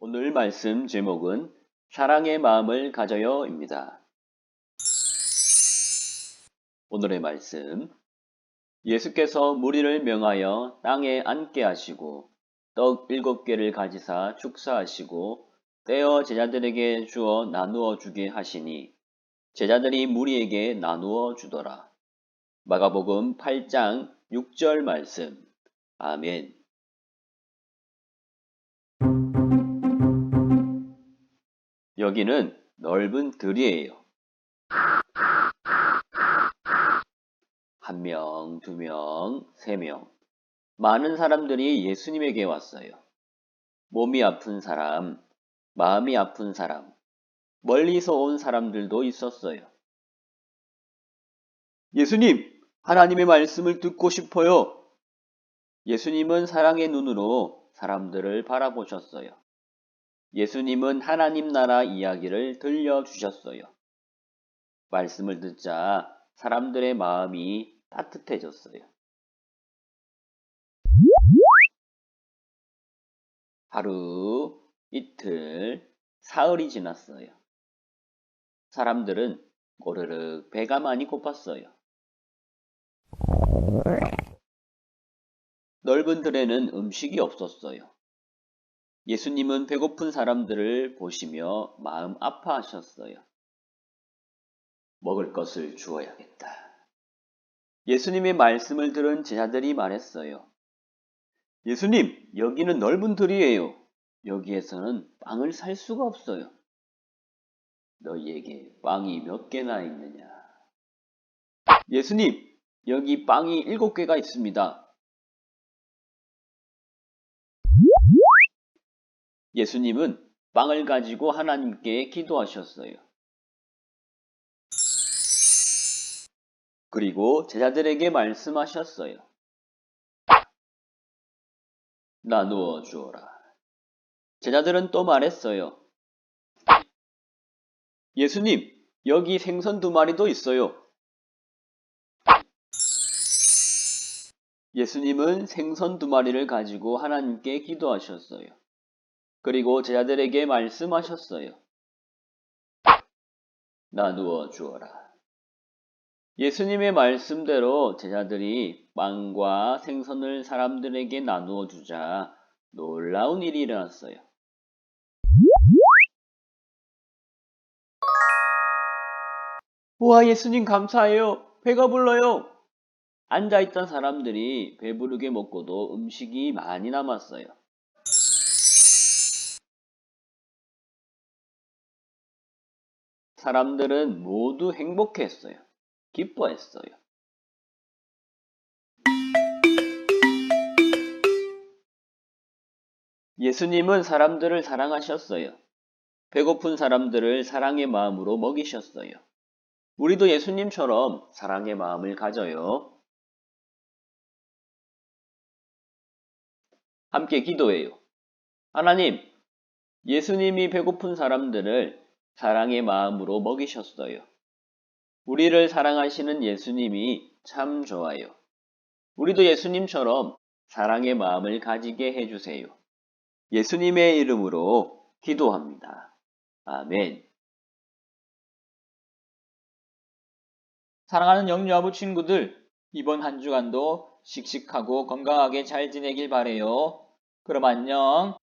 오늘 말씀 제목은 사랑의 마음을 가져요입니다. 오늘의 말씀 예수께서 무리를 명하여 땅에 앉게 하시고 떡 일곱 개를 가지사 축사하시고 떼어 제자들에게 주어 나누어 주게 하시니 제자들이 무리에게 나누어 주더라. 마가복음 8장 6절 말씀. 아멘. 여기는 넓은 들이에요. 한 명, 두 명, 세 명. 많은 사람들이 예수님에게 왔어요. 몸이 아픈 사람, 마음이 아픈 사람, 멀리서 온 사람들도 있었어요. 예수님, 하나님의 말씀을 듣고 싶어요. 예수님은 사랑의 눈으로 사람들을 바라보셨어요. 예수님은 하나님 나라 이야기를 들려주셨어요. 말씀을 듣자 사람들의 마음이 따뜻해졌어요. 하루, 이틀, 사흘이 지났어요. 사람들은 꼬르륵 배가 많이 고팠어요. 넓은 들에는 음식이 없었어요. 예수님은 배고픈 사람들을 보시며 마음 아파하셨어요. 먹을 것을 주어야겠다. 예수님의 말씀을 들은 제자들이 말했어요. 예수님, 여기는 넓은 들이에요. 여기에서는 빵을 살 수가 없어요. 너희에게 빵이 몇 개나 있느냐? 예수님, 여기 빵이 일곱 개가 있습니다. 예수님은 빵을 가지고 하나님께 기도하셨어요. 그리고 제자들에게 말씀하셨어요. 나누어 주어라. 제자들은 또 말했어요. 예수님, 여기 생선 두 마리도 있어요. 예수님은 생선 두 마리를 가지고 하나님께 기도하셨어요. 그리고 제자들에게 말씀하셨어요. 나누어 주어라. 예수님의 말씀대로 제자들이 빵과 생선을 사람들에게 나누어 주자 놀라운 일이 일어났어요. 우와, 예수님 감사해요. 배가 불러요. 앉아있던 사람들이 배부르게 먹고도 음식이 많이 남았어요. 사람들은 모두 행복했어요. 기뻐했어요. 예수님은 사람들을 사랑하셨어요. 배고픈 사람들을 사랑의 마음으로 먹이셨어요. 우리도 예수님처럼 사랑의 마음을 가져요. 함께 기도해요. 하나님, 예수님이 배고픈 사람들을 사랑의 마음으로 먹이셨어요. 우리를 사랑하시는 예수님이 참 좋아요. 우리도 예수님처럼 사랑의 마음을 가지게 해주세요. 예수님의 이름으로 기도합니다. 아멘. 사랑하는 영유 아부 친구들, 이번 한 주간도 씩씩하고 건강하게 잘 지내길 바래요. 그럼 안녕.